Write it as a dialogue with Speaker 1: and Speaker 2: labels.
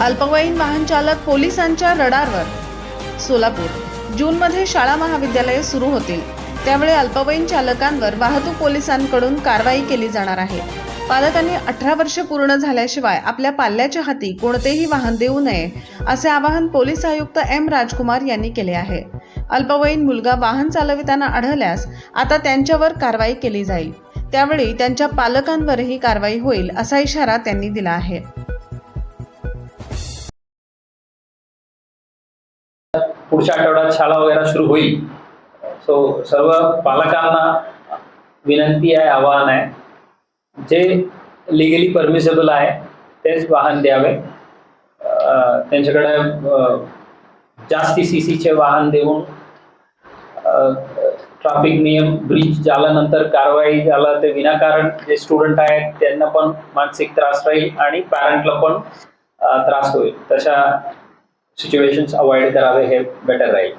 Speaker 1: अल्पवयीन वाहन चालक पोलिसांच्या रडारवर. सोलापूर जूनमध्ये शाळा महाविद्यालये सुरू होतील. त्यावेळी अल्पवयीन चालकांवर वाहतूक पोलिसांकडून कारवाई केली जाणार आहे. पालकांनी अठरा वर्ष पूर्ण झाल्याशिवाय आपल्या पाल्याच्या हाती कोणतेही वाहन देऊ नये असे आवाहन पोलीस आयुक्त एम राजकुमार यांनी केले आहे. अल्पवयीन मुलगा वाहन चालविताना आढळल्यास आता त्यांच्यावर कारवाई केली जाईल. त्यावेळी त्यांच्या पालकांवरही कारवाई होईल असा इशारा त्यांनी दिला आहे.
Speaker 2: पुढच्या आठवड्यात शाळा वगैरे सुरू होईल. सो सर्व पालकांना विनंती आहे आवाहन आहे. जे लिगली परमिसेबल आहे तेच वाहन द्यावे. त्यांच्याकडे जास्ती सी सीचे वाहन देऊन ट्रॅफिक नियम ब्रीच झाल्यानंतर कारवाई झाला ते विनाकारण जे स्टुडंट आहेत त्यांना पण मानसिक त्रास राहील आणि पॅरेंटला पण त्रास होईल. तशा situations avoid the way better right?